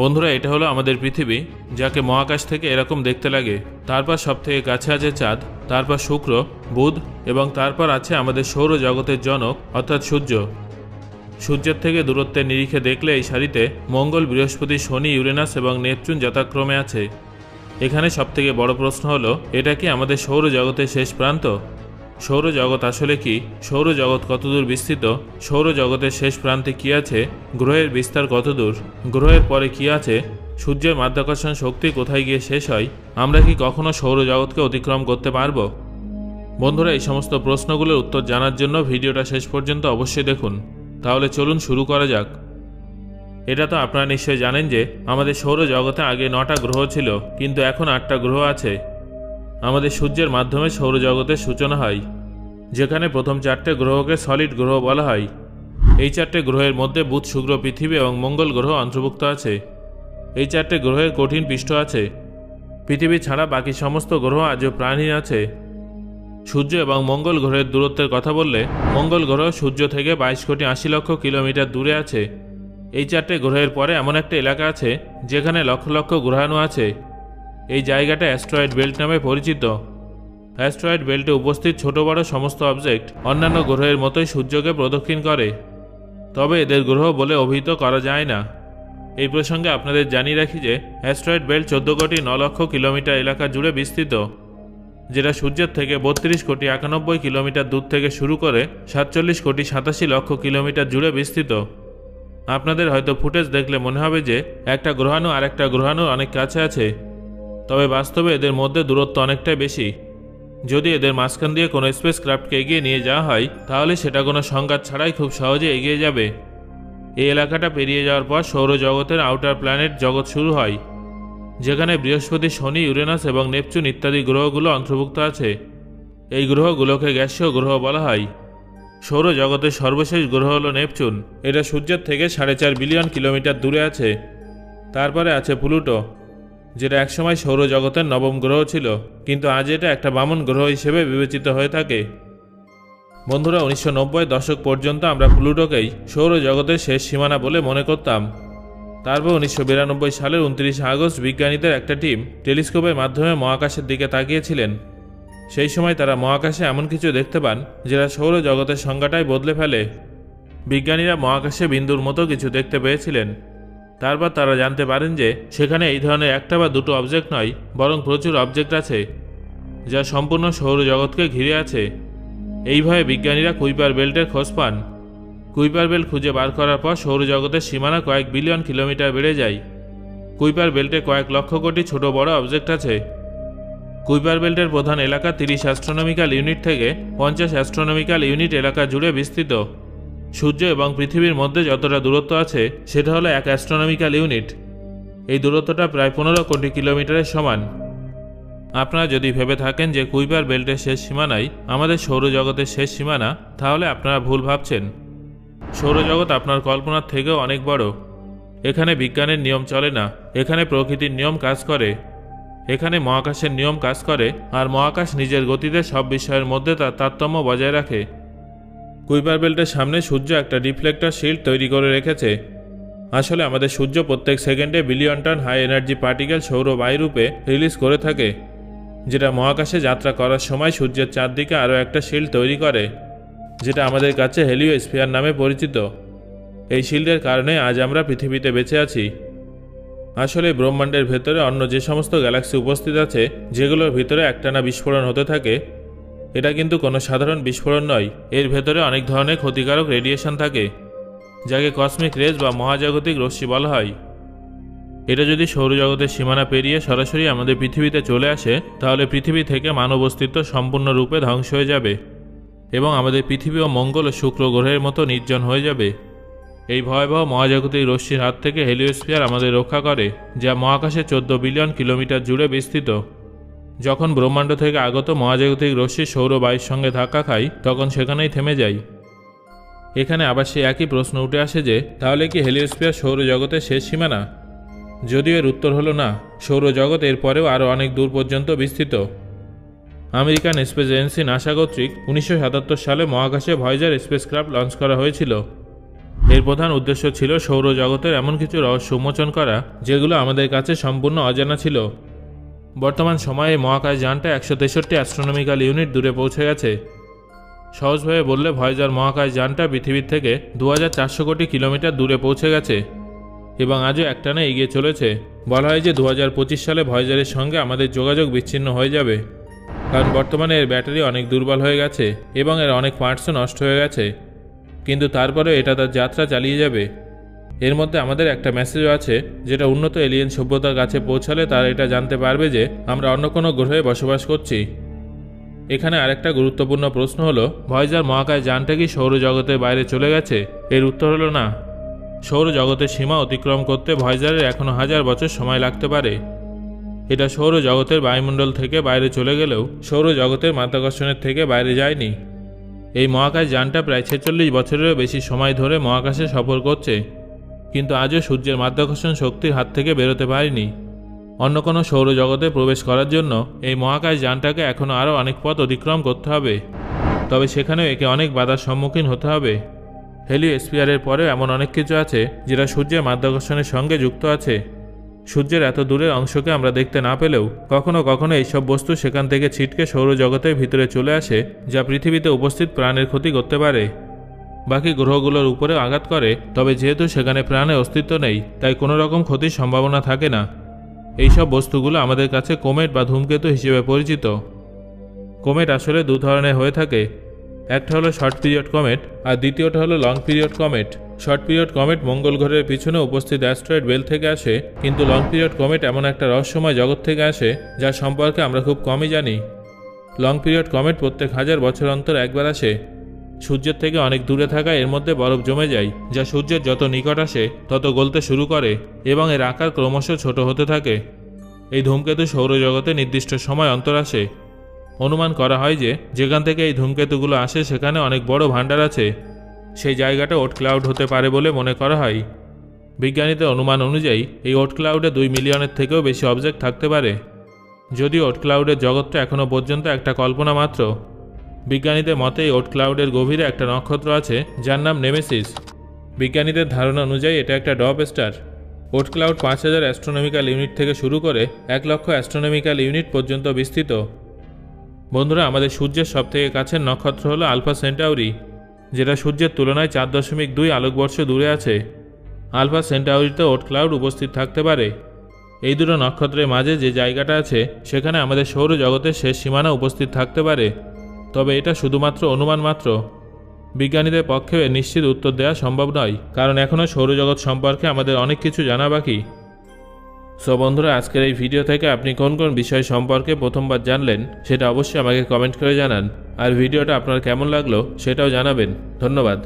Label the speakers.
Speaker 1: বন্ধুরা, এটা হলো আমাদের পৃথিবী, যাকে মহাকাশ থেকে এরকম দেখতে লাগে। তারপর সব থেকে কাছে আছে চাঁদ তারপর শুক্র, বুধ, এবং তারপর আছে আমাদের সৌর জগতের জনক, অর্থাৎ সূর্য। সূর্যের থেকে দূরত্বের নিরিখে দেখলে এই সারিতে মঙ্গল, বৃহস্পতি, শনি, ইউরেনাস এবং নেপচুন যথাক্রমে আছে। এখানে সবথেকে বড় প্রশ্ন হলো, এটা কি আমাদের সৌর জগতের শেষ প্রান্ত? সৌরজগৎ আসলে কি? সৌরজগৎ কতদূর বিস্তৃত? সৌরজগতের শেষ প্রান্তে কি আছে? গ্রহের বিস্তার কতদূর? গ্রহের পরে কি আছে? সূর্যের মাধ্যাকর্ষণ শক্তি কোথায় গিয়ে শেষ হয়? আমরা কি কখনো সৌরজগৎকে অতিক্রম করতে পারব? বন্ধুরা, এই সমস্ত প্রশ্নগুলোর উত্তর জানার জন্য ভিডিওটা শেষ পর্যন্ত অবশ্যই দেখুন। তাহলে চলুন শুরু করা যাক। এটা তো আপনারা নিশ্চয়ই জানেন যে, আমাদের সৌরজগতে আগে নটা গ্রহ ছিল, কিন্তু এখন আটটা গ্রহ আছে। আমাদের সূর্যের মাধ্যমে সৌরজগতের সূচনা হয়। যেখানে প্রথম চারটে গ্রহকে সলিড গ্রহ বলা হয়। এই চারটে গ্রহের মধ্যে বুধ, শুক্র, পৃথিবী এবং মঙ্গল গ্রহ অন্তর্ভুক্ত আছে। এই চারটে গ্রহের কঠিন পৃষ্ঠ আছে। পৃথিবী ছাড়া বাকি সমস্ত গ্রহ আজও প্রাণহীন আছে। সূর্য এবং মঙ্গল গ্রহের দূরত্বের কথা বললে, মঙ্গল গ্রহ সূর্য থেকে বাইশ কোটি আশি লক্ষ কিলোমিটার দূরে আছে। এই চারটে গ্রহের পরে এমন একটা এলাকা আছে, যেখানে লক্ষ লক্ষ গ্রহাণু আছে। এই জায়গাটা অ্যাস্ট্রয়েড বেল্ট নামে পরিচিত। অ্যাস্ট্রয়েড বেল্টে উপস্থিত ছোট বড় সমস্ত অবজেক্ট অন্যান্য গ্রহের মতোই সূর্যকে প্রদক্ষিণ করে। তবে এদের গ্রহ বলে অভিহিত করা যায় না। এই প্রসঙ্গে আপনাদের জানিয়ে রাখি যে, অ্যাস্ট্রয়েড বেল্ট চোদ্দ কোটি ন লক্ষ কিলোমিটার এলাকা জুড়ে বিস্তৃত, যেটা সূর্যের থেকে বত্রিশ কোটি একানব্বই কিলোমিটার দূর থেকে শুরু করে সাতচল্লিশ কোটি সাতাশি লক্ষ কিলোমিটার জুড়ে বিস্তৃত। আপনাদের হয়তো ফুটেজ দেখলে মনে হবে যে, একটা গ্রহাণু আর একটা গ্রহাণু অনেক কাছে আছে। তবে বাস্তবে এদের মধ্যে দূরত্ব অনেকটাই বেশি। যদি এদের মাঝখান দিয়ে কোনো স্পেস ক্রাফটকে এগিয়ে নিয়ে যাওয়া হয়, তাহলে সেটা কোনো সংঘাত ছাড়াই খুব সহজে এগিয়ে যাবে। এই এলাকাটা পেরিয়ে যাওয়ার পর সৌরজগতের আউটার প্ল্যানেট জগৎ শুরু হয়, যেখানে বৃহস্পতি, শনি, ইউরেনাস এবং নেপচুন ইত্যাদি গ্রহগুলো অন্তর্ভুক্ত আছে। এই গ্রহগুলোকে গ্যাসীয় গ্রহ বলা হয়। সৌরজগতের সর্বশেষ গ্রহ হলো নেপচুন। এটা সূর্যের থেকে সাড়ে চার বিলিয়ন কিলোমিটার দূরে আছে। তারপরে আছে প্লুটো। যেটা একসময় সৌরজগতের নবম গ্রহ ছিল, কিন্তু আজ এটা একটা বামন গ্রহ হিসেবে বিবেচিত হয়ে থাকে। বন্ধুরা, উনিশশো নব্বই দশক পর্যন্ত আমরা প্লুটোকেই সৌরজগতের শেষ সীমানা বলে মনে করতাম। তারপর উনিশশো বিরানব্বই সালের উনত্রিশে আগস্ট বিজ্ঞানীদের একটা টিম টেলিস্কোপের মাধ্যমে মহাকাশের দিকে তাকিয়েছিলেন। সেই সময় তারা মহাকাশে এমন কিছু দেখতে পান, যেটা সৌরজগতের সংজ্ঞাটাই বদলে ফেলে। বিজ্ঞানীরা মহাকাশে বিন্দুর মতো কিছু দেখতে পেয়েছিলেন। তারপর তারা জানতে পারেন যে সেখানে এই ধরনের একটা বা দুটো অবজেক্ট নয়, বরং প্রচুর অবজেক্ট আছে, যা সম্পূর্ণ সৌরজগৎকে ঘিরে আছে। এইভাবে বিজ্ঞানীরা কুইপার বেল্টের খোঁজ পান। কুইপার বেল্ট খুঁজে বার করার পর সৌরজগতের সীমানা কয়েক বিলিয়ন কিলোমিটার বেড়ে যায়। কুইপার বেল্টে কয়েক লক্ষ কোটি ছোট বড় অবজেক্ট আছে। কুইপার বেল্টের প্রধান এলাকা তিরিশ অ্যাস্ট্রোনমিক্যাল ইউনিট থেকে পঞ্চাশ অ্যাস্ট্রোনমিক্যাল ইউনিট এলাকা জুড়ে বিস্তৃত। সূর্য এবং পৃথিবীর মধ্যে যতটা দূরত্ব আছে, সেটা হলো এক অ্যাস্ট্রোনমিক্যাল ইউনিট এই দূরত্বটা প্রায় পনেরো কোটি কিলোমিটারের সমান। আপনারা যদি ভেবে থাকেন যে কুইপার বেল্টের শেষ সীমানাই আমাদের সৌরজগতের শেষ সীমানা, তাহলে আপনারা ভুল ভাবছেন। সৌরজগৎ আপনার কল্পনার থেকেও অনেক বড়। এখানে বিজ্ঞানের নিয়ম চলে না, এখানে প্রকৃতির নিয়ম কাজ করে। এখানে মহাকাশের নিয়ম কাজ করে, আর মহাকাশ নিজের গতিতে সব বিষয়ের মধ্যে তার তারতম্য বজায় রাখে। কুইপার বেল্টের সামনে সূর্য একটা রিফ্লেক্টর শিল্ড তৈরি করে রেখেছে। আসলে আমাদের সূর্য প্রত্যেক সেকেন্ডে billion ton high energy particle সৌর বায়ুরূপে রিলিজ করে থাকে, যেটা মহাকাশে যাত্রা করার সময় সূর্যের চারদিকে আরও একটা শিল্ড তৈরি করে, যেটা আমাদের কাছে হেলিও স্পিয়ার নামে পরিচিত। এই শিল্ডের কারণে আজ আমরা পৃথিবীতে বেঁচে আছি। আসলে ব্রহ্মাণ্ডের ভেতরে অন্য যে সমস্ত গ্যালাক্সি উপস্থিত আছে, যেগুলোর ভিতরে একটানা বিস্ফোরণ হতে থাকে এটা কিন্তু কোনো সাধারণ বিস্ফোরণ নয়। এর ভেতরে অনেক ধরনের ক্ষতিকারক রেডিয়েশন থাকে, যাকে কসমিক রেজ বা মহাজাগতিক রশ্মি বলা হয়। এটা যদি সৌরজগতের সীমানা পেরিয়ে সরাসরি আমাদের পৃথিবীতে চলে আসে, তাহলে পৃথিবী থেকে মানব অস্তিত্ব সম্পূর্ণরূপে ধ্বংস হয়ে যাবে এবং আমাদের পৃথিবী ও মঙ্গল ও শুক্র গ্রহের মতো নির্জন হয়ে যাবে। এই ভয়াবহ মহাজাগতিক রশ্মির হাত থেকে হেলিওস্ফিয়ার আমাদের রক্ষা করে, যা মহাকাশে চোদ্দ বিলিয়ন কিলোমিটার জুড়ে বিস্তৃত। যখন ব্রহ্মাণ্ড থেকে আগত মহাজাগতিক রশ্মি সৌর বায়ুর সঙ্গে ধাক্কা খাই তখন সেখানেই থেমে যায়। এখানে আবার সেই একই প্রশ্ন উঠে আসে যে, তাহলে কি হেলিওস্ফিয়ার সৌরজগতের শেষ সীমানা? যদিও এর উত্তর হলো না, সৌরজগৎ এর পরেও আরও অনেক দূর পর্যন্ত বিস্তৃত। আমেরিকান স্পেস এজেন্সি নাসা কর্তৃক উনিশশো সালে মহাকাশে ভয়েজার স্পেসক্রাফট লঞ্চ করা হয়েছিল। এর প্রধান উদ্দেশ্য ছিল সৌরজগতের এমন কিছু রহস্য উন্মোচন করা, যেগুলো আমাদের কাছে সম্পূর্ণ অজানা ছিল। বর্তমান সময়ে মহাকাশ যানটা একশো তেষট্টি অ্যাস্ট্রোনমিক্যাল ইউনিট দূরে পৌঁছে গেছে। সহজভাবে বললে ভয়েজার মহাকাশ যানটা পৃথিবীর থেকে দু কোটি কিলোমিটার দূরে পৌঁছে গেছে এবং আজও একটানা এগিয়ে চলেছে। বলা হয় যে দু হাজার পঁচিশ সালে ভয়েজারের সঙ্গে আমাদের যোগাযোগ বিচ্ছিন্ন হয়ে যাবে। কারণ বর্তমানে এর ব্যাটারি অনেক দুর্বল হয়ে গেছে এবং এর অনেক পার্টসও নষ্ট হয়ে গেছে। কিন্তু তারপরেও এটা তার যাত্রা চালিয়ে যাবে। এর মধ্যে আমাদের একটা মেসেজও আছে, যেটা উন্নত এলিয়েন সভ্যতার কাছে পৌঁছালে তারা এটা জানতে পারবে যে আমরা অন্য কোনো গ্রহে বসবাস করছি। এখানে আরেকটা গুরুত্বপূর্ণ প্রশ্ন হলো ভয়েজার মহাকাশ যানটা কি সৌরজগতের বাইরে চলে গেছে? এর উত্তর হলো না। সৌরজগতের সীমা অতিক্রম করতে ভয়েজারের এখনও হাজার বছর সময় লাগতে পারে। এটা সৌরজগতের বায়ুমণ্ডল থেকে বাইরে চলে গেলেও সৌরজগতের মাধ্যাকর্ষণের থেকে বাইরে যায়নি। এই মহাকাশ যানটা প্রায় ছেচল্লিশ বছরেরও বেশি সময় ধরে মহাকাশে সফর করছে। কিন্তু আজও সূর্যের মাধ্যাকর্ষণ শক্তির হাত থেকে বেরোতে পারেনি। অন্য কোনো সৌরজগতে প্রবেশ করার জন্য এই মহাকাশ যানটাকে এখনও আরও অনেক পথ অতিক্রম করতে হবে। তবে সেখানেও একে অনেক বাধার সম্মুখীন হতে হবে। হেলিও স্পিয়ারের পরেও এমন অনেক কিছু আছে, যেটা সূর্যের মাধ্যাকর্ষণের সঙ্গে যুক্ত আছে। সূর্যের এত দূরের অংশকে আমরা দেখতে না পেলেও কখনো কখনো এইসব বস্তু সেখান থেকে ছিটকে সৌরজগতের ভিতরে চলে আসে, যা পৃথিবীতে উপস্থিত প্রাণের ক্ষতি করতে পারে। বাকি গ্রহগুলোর উপরে আঘাত করে, তবে যেহেতু সেখানে প্রাণের অস্তিত্ব নেই, তাই কোনো রকম ক্ষতির সম্ভাবনা থাকে না। এইসব বস্তুগুলো আমাদের কাছে কোমেট বা ধূমকেতু হিসেবে পরিচিত। কোমেট আসলে দু ধরনের হয়ে থাকে। একটা হলো শর্ট পিরিয়ড কমেট, আর দ্বিতীয়টা হলো long period comet. Short period comet মঙ্গল গ্রহের পিছনে উপস্থিত অ্যাস্ট্রয়েড বেল থেকে আসে, কিন্তু লং পিরিয়ড কমেট এমন একটা রহস্যময় জগৎ থেকে আসে, যার সম্পর্কে আমরা খুব কমই জানি। লং পিরিয়ড কমেট প্রত্যেক হাজার বছর অন্তর একবার আসে। সূর্যের থেকে অনেক দূরে থাকা এর মধ্যে বরফ জমে যায়, যা সূর্যের যত নিকট আসে, তত গলতে শুরু করে এবং এর আকার ক্রমশ ছোট হতে থাকে। এই ধূমকেতু সৌরজগতে নির্দিষ্ট সময় অন্তর আসে। অনুমান করা হয় যে, যেখান থেকে এই ধূমকেতুগুলো আসে, সেখানে অনেক বড় ভাণ্ডার আছে। সেই জায়গাটা ওট ক্লাউড হতে পারে বলে মনে করা হয়। বিজ্ঞানীদের অনুমান অনুযায়ী, এই ওট ক্লাউডে দুই মিলিয়নের থেকেও বেশি অবজেক্ট থাকতে পারে। যদিও ওট ক্লাউডের জগৎটা এখনও পর্যন্ত একটা কল্পনা মাত্র। বিজ্ঞানীদের মতে, ওট ক্লাউডের গভীরে একটা নক্ষত্র আছে, যার নাম নেমেসিস। বিজ্ঞানীদের ধারণা অনুযায়ী, এটা একটা ডব স্টার। ওট ক্লাউড পাঁচ হাজার অ্যাস্ট্রোনমিক্যাল ইউনিট থেকে শুরু করে এক লক্ষ অ্যাস্ট্রোনমিক্যাল ইউনিট পর্যন্ত বিস্তৃত। বন্ধুরা, আমাদের সূর্যের সবথেকে কাছের নক্ষত্র হলো আলফা সেন্টাউরি, যেটা সূর্যের তুলনায় চার দশমিক দুই আলোকবর্ষ দূরে আছে। আলফা সেন্টাউরিতে ওট ক্লাউড উপস্থিত থাকতে পারে। এই দুটো নক্ষত্রের মাঝে যে জায়গাটা আছে, সেখানে আমাদের সৌরজগতের শেষ সীমানা উপস্থিত থাকতে পারে। তবে এটা শুধুমাত্র অনুমান মাত্র। বিজ্ঞানীদের পক্ষে নিশ্চিত উত্তর দেওয়া সম্ভব নয়, কারণ এখনও সৌরজগৎ সম্পর্কে আমাদের অনেক কিছু জানা বাকি। সো বন্ধুরা, আজকের এই ভিডিও থেকে আপনি কোন কোন বিষয় সম্পর্কে প্রথমবার জানলেন, সেটা অবশ্যই আমাকে কমেন্ট করে জানান। আর ভিডিওটা আপনার কেমন লাগল, সেটাও জানাবেন। ধন্যবাদ।